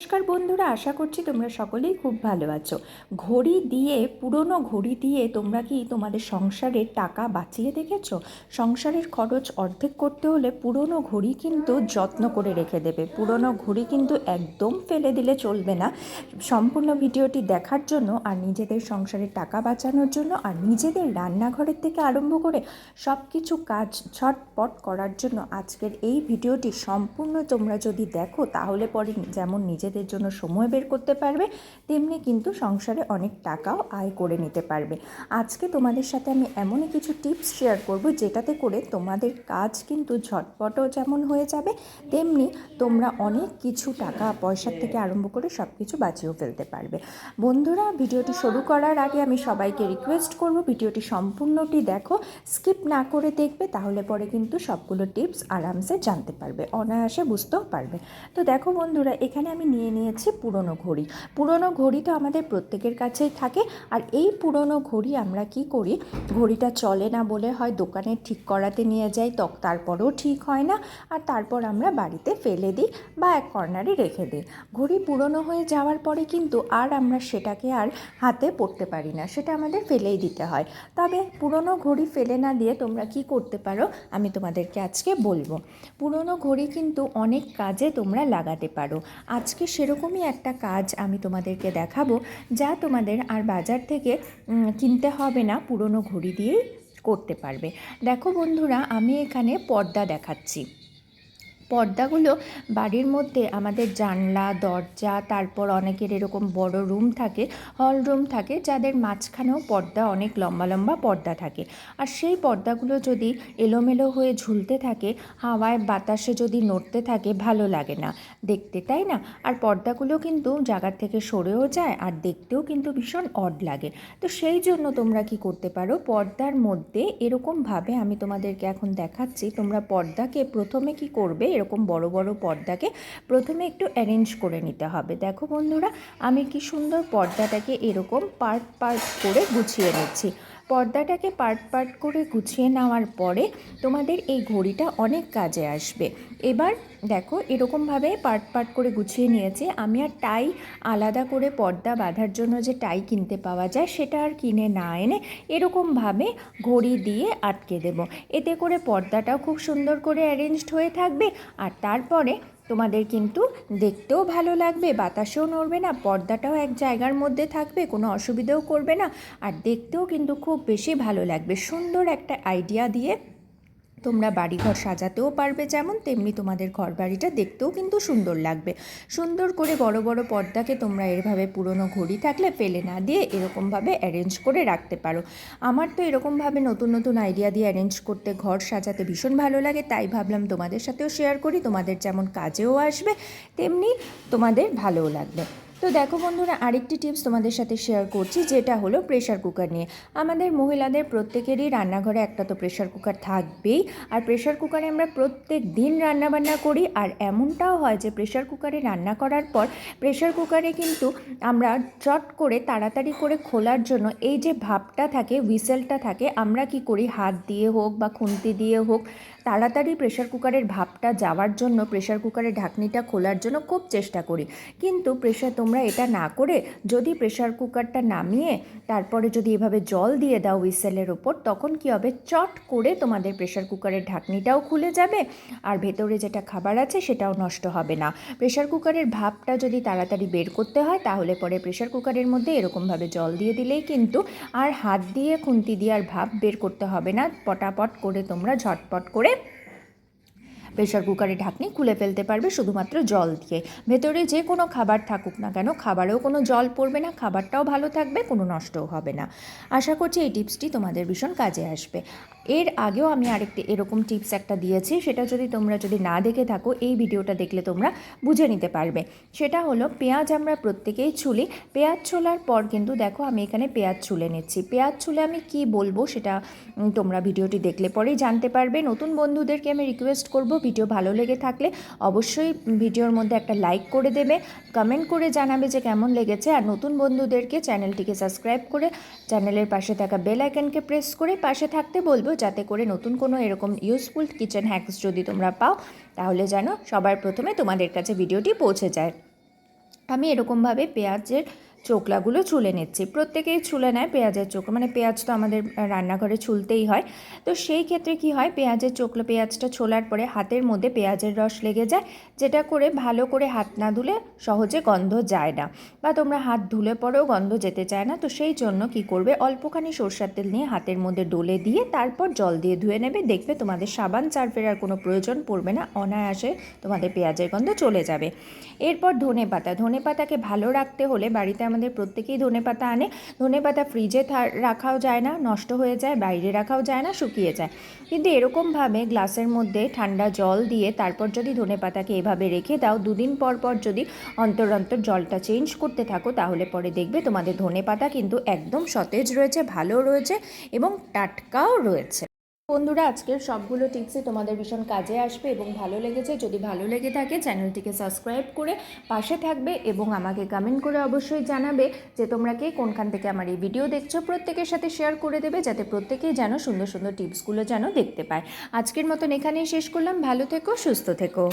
নমস্কার বন্ধুরা, আশা করছি তোমরা সকলেই খুব ভালো আছো। ঘড়ি দিয়ে, পুরনো ঘড়ি দিয়ে তোমরা কি তোমাদের সংসারের টাকা বাঁচিয়ে দেখেছ? সংসারের খরচ অর্ধেক করতে হলে পুরনো ঘড়ি কিন্তু যত্ন করে রেখে দেবে। পুরনো ঘড়ি কিন্তু একদম ফেলে দিলে চলবে না। সম্পূর্ণ ভিডিওটি দেখার জন্য আর নিজেদের সংসারের টাকা বাঁচানোর জন্য আর নিজেদের রান্নাঘরের থেকে আরম্ভ করে সব কিছু কাজ ঝটপট করার জন্য আজকের এই ভিডিওটি সম্পূর্ণ তোমরা যদি দেখো, তাহলে পরে যেমন নিজেদের জন্য সময় বের করতে পারবে, তেমনি কিন্তু সংসারে অনেক টাকাও আয় করে নিতে পারবে। আজকে তোমাদের সাথে আমি এমনই কিছু টিপস শেয়ার করব, যেটাতে করে তোমাদের কাজ কিন্তু ঝটপটও যেমন হয়ে যাবে, তেমনি তোমরা অনেক কিছু টাকা পয়সার থেকে আরম্ভ করে সব কিছু বাঁচিয়েও ফেলতে পারবে। বন্ধুরা, ভিডিওটি শুরু করার আগে আমি সবাইকে রিকোয়েস্ট করব, ভিডিওটি সম্পূর্ণটি দেখো স্কিপ না করে দেখবে, তাহলে পরে কিন্তু সবগুলো টিপস আরামসে জানতে পারবে, অনায়াসে বুঝতেও পারবে। তো দেখো বন্ধুরা, এখানে আমি নিয়ে নিয়েছি পুরনো ঘড়ি। পুরনো ঘড়ি তো আমাদের প্রত্যেকের কাছেই থাকে। আর এই পুরনো ঘড়ি আমরা কি করি? ঘড়িটা চলে না বলে হয় দোকানে ঠিক করাতে নিয়ে যাই, তক তারপরেও ঠিক হয় না। আর তারপর আমরা বাড়িতে ফেলে দিই বা এক কর্নারে রেখে দিই। ঘড়ি পুরনো হয়ে যাওয়ার পরে কিন্তু আর আমরা সেটাকে আর হাতে পড়তে পারি না। সেটা আমাদের ফেলেই দিতে হয়। তবে পুরনো ঘড়ি ফেলে না দিয়ে তোমরা কি করতে পারো? আমি তোমাদেরকে আজকে বলব। পুরনো ঘড়ি কিন্তু অনেক কাজে তোমরা লাগাতে পারো। আজকে সেরকমই একটা কাজ আমি তোমাদেরকে দেখাবো, যা তোমাদের আর বাজার থেকে কিনতে হবে না, পুরনো ঘড়ি দিয়েই করতে পারবে। দেখো বন্ধুরা, আমি এখানে পর্দা দেখাচ্ছি। পর্দাগুলো বাড়ির মধ্যে আমাদের জানলা, দরজা, তারপর অনেকের এরকম বড় রুম থাকে, হল রুম থাকে, যাদের মাঝখানেও পর্দা, অনেক লম্বা লম্বা পর্দা থাকে। আর সেই পর্দাগুলো যদি এলোমেলো হয়ে ঝুলতে থাকে, হাওয়ায় বাতাসে যদি নড়তে থাকে, ভালো লাগে না। দেখতে, তাই না? আর পর্দাগুলো কিন্তু জায়গার থেকে সরেও যায়, আর দেখতেও কিন্তু ভীষণ অড লাগে। তো সেই জন্য তোমরা কি করতে পারো? পর্দার মধ্যে এরকমভাবে আমি তোমাদেরকে এখন দেখাচ্ছি, তোমরা পর্দাকে প্রথমে কি করবে? এরকম বড় বড় পর্দাকে প্রথমে একটু অ্যারেঞ্জ করে নিতে হবে। দেখো বন্ধুরা, আমি কি সুন্দর পর্দাটাকে এরকম পার্ট পার্ট করে গুছিয়ে নিচ্ছি। পর্দাটাকে পার্ট পার্ট করে গুছিয়ে নেওয়ার পরে তোমাদের এই ঘড়িটা অনেক কাজে আসবে। এবার দেখো, এরকমভাবে পার্ট পার্ট করে গুছিয়ে নিয়েছি। আমি আর টাই আলাদা করে পর্দা বাঁধার জন্য যে টাই কিনতে পাওয়া যায়, সেটা আর কিনে না এনে এরকমভাবে ঘড়ি দিয়ে আটকে দেব। এতে করে পর্দাটাও খুব সুন্দর করে অ্যারেঞ্জড হয়ে থাকবে। আর তারপরে তোমাদের কিন্তু দেখতেও ভালো লাগবে, বাতাসেও নড়বে না, পর্দাটাও এক জায়গার মধ্যে থাকবে, কোনো অসুবিধেও করবে না, আর দেখতেও কিন্তু খুব বেশি ভালো লাগবে। সুন্দর একটা আইডিয়া দিয়ে তোমরা বাড়িঘর সাজাতেও পারবে যেমন তেমনি তোমাদের ঘর বাড়িটা দেখতেও কিন্তু সুন্দর লাগবে। সুন্দর করে বড় বড় পর্দাকে তোমরা এরভাবে পুরনো ঘড়ি থাকলে ফেলে না দিয়ে এরকমভাবে অ্যারেঞ্জ করে রাখতে পারো। আমার তো এরকমভাবে নতুন নতুন আইডিয়া দিয়ে অ্যারেঞ্জ করতে, ঘর সাজাতে ভীষণ ভালো লাগে, তাই ভাবলাম তোমাদের সাথেও শেয়ার করি, তোমাদের যেমন কাজেও আসবে, তেমনি তোমাদের ভালোও লাগবে। তো দেখো বন্ধুরা, আরেকটি টিপস তোমাদের সাথে শেয়ার করছি, যেটা হলো প্রেশার কুকার নিয়ে। আমাদের মহিলাদের প্রত্যেকেরই রান্নাঘরে একটা তো প্রেশার কুকার থাকবেই, আর প্রেশার কুকারে আমরা প্রত্যেক দিন রান্নাবান্না করি, আর এমনটাও হয় যে প্রেশার কুকারে রান্না করার পর প্রেশার কুকারে কিন্তু আমরা চট করে তাড়াতাড়ি করে খোলার জন্য এই যে ভাপটা থাকে হুইসেলটা থাকে, আমরা কি করি? হাত দিয়ে হোক বা খুন্তি দিয়ে হোক, তাড়াতাড়ি প্রেশার কুকারের ভাপটা যাওয়ার জন্য প্রেশার কুকারের ঢাকনিটা খোলার জন্য খুব চেষ্টা করি। কিন্তু প্রেশার তোমরা এটা না করে যদি প্রেশার কুকারটা নামিয়ে তারপরে যদি এভাবে জল দিয়ে দাও হুইসেলের ওপর, তখন কি হবে? চট করে তোমাদের প্রেশার কুকারের ঢাকনিটাও খুলে যাবে আর ভেতরে যেটা খাবার আছে সেটাও নষ্ট হবে না। প্রেশার কুকারের ভাপটা যদি তাড়াতাড়ি বের করতে হয়, তাহলে পরে প্রেশার কুকারের মধ্যে এরকমভাবে জল দিয়ে দিলেই কিন্তু আর হাত দিয়ে খুন্তি দিয়ে আর ভাপ বের করতে হবে না। পটাপট করে তোমরা ঝটপট করে প্রেশার কুকারে ঢাকনি খুলে ফেলতে পারবে শুধুমাত্র জল দিয়ে। ভেতরে যে কোনো খাবার থাকুক না কেন, খাবারেও কোনো জল পড়বে না, খাবারটাও ভালো থাকবে, কোনো নষ্টও হবে না। আশা করছি এই টিপসটি তোমাদের ভীষণ কাজে আসবে। এর আগেও আমি আরেকটি এরকম টিপস একটা দিয়েছি, সেটা যদি তোমরা যদি না দেখে থাকো, এই ভিডিওটা দেখলে তোমরা বুঝে নিতে পারবে। সেটা হলো পেঁয়াজ আমরা প্রত্যেকেই ছুলি। পেঁয়াজ ছোলার পর কিন্তু দেখো আমি এখানে পেঁয়াজ ছুলে নিচ্ছি। পেঁয়াজ ছুলে আমি কি বলব সেটা তোমরা ভিডিওটি দেখলে পরেই জানতে পারবে। নতুন বন্ধুদেরকে আমি রিকোয়েস্ট করব ভিডিও ভালো লেগে থাকলে অবশ্যই ভিডিওর মধ্যে একটা লাইক করে দেবে কমেন্ট করে জানাবে যে কেমন লেগেছে আর নতুন বন্ধুদেরকে চ্যানেলটিকে সাবস্ক্রাইব করে চ্যানেলের পাশে থাকা বেল আইকনকে প্রেস করে পাশে থাকতে বলব যাতে করে নতুন কোনো এরকম ইউজফুল কিচেন হ্যাকস যদি তোমরা পাও, তাহলে যেন সবার প্রথমে তোমাদের কাছে ভিডিওটি পৌঁছে যায়। আমি এরকমভাবে পেঁয়াজের চোকলাগুলো ছুলে নিচ্ছি। প্রত্যেকেই ছুলে নেয় পেঁয়াজের চোখলা মানে পেঁয়াজ তো আমাদের রান্নাঘরে ছুলতেই হয়। তো সেই ক্ষেত্রে কি হয়, পেঁয়াজের চোখলা পেঁয়াজটা ছোলার পরে হাতের মধ্যে পেঁয়াজের রস লেগে যায়, যেটা করে ভালো করে হাত না ধুলে সহজে গন্ধ যায় না। বা তোমরা হাত ধুলে পরেও গন্ধ যেতে চায় না। তো সেই জন্য কি করবে, অল্পখানি সরষের তেল নিয়ে হাতের মধ্যে ডলে দিয়ে তারপর জল দিয়ে ধুয়ে নেবে। দেখবে তোমাদের সাবান চার ফেরার কোনো প্রয়োজন পড়বে না। অনায়াসে তোমাদের পেঁয়াজের গন্ধ চলে যাবে। এরপর ধনে পাতা ধনে পাতাকে ভালো রাখতে হলে বাড়িতে আমাদের প্রত্যেকেই ধনে পাতা আনে। ধনে পাতা ফ্রিজে রাখাও যায় না, নষ্ট হয়ে যায়, বাইরে রাখাও যায় না, শুকিয়ে যায়। কিন্তু এরকমভাবে গ্লাসের মধ্যে ঠান্ডা জল দিয়ে তারপর যদি ধনে পাতাকে এভাবে রেখে দাও, দুদিন পর পর যদি অন্তর অন্তর জলটা চেঞ্জ করতে থাকো, তাহলে পরে দেখবে তোমাদের ধনে পাতা কিন্তু একদম সতেজ রয়েছে, ভালো রয়েছে এবং টাটকাও রয়েছে। বন্ধুরা, আজকের সবগুলো টিপসই তোমাদের ভীষণ কাজে আসবে এবং ভালো লেগেছে। যদি ভালো লেগে থাকে, চ্যানেলটিকে সাবস্ক্রাইব করে পাশে থাকবে এবং আমাকে কমেন্ট করে অবশ্যই জানাবে যে তোমরা কে, কোনখান থেকে আমার এই ভিডিও দেখছ। প্রত্যেকের সাথে শেয়ার করে দেবে যাতে প্রত্যেকেই যেন সুন্দর সুন্দর টিপসগুলো যেন দেখতে পায়। আজকের মতন এখানেই শেষ করলাম। ভালো থেকো, সুস্থ থেকো।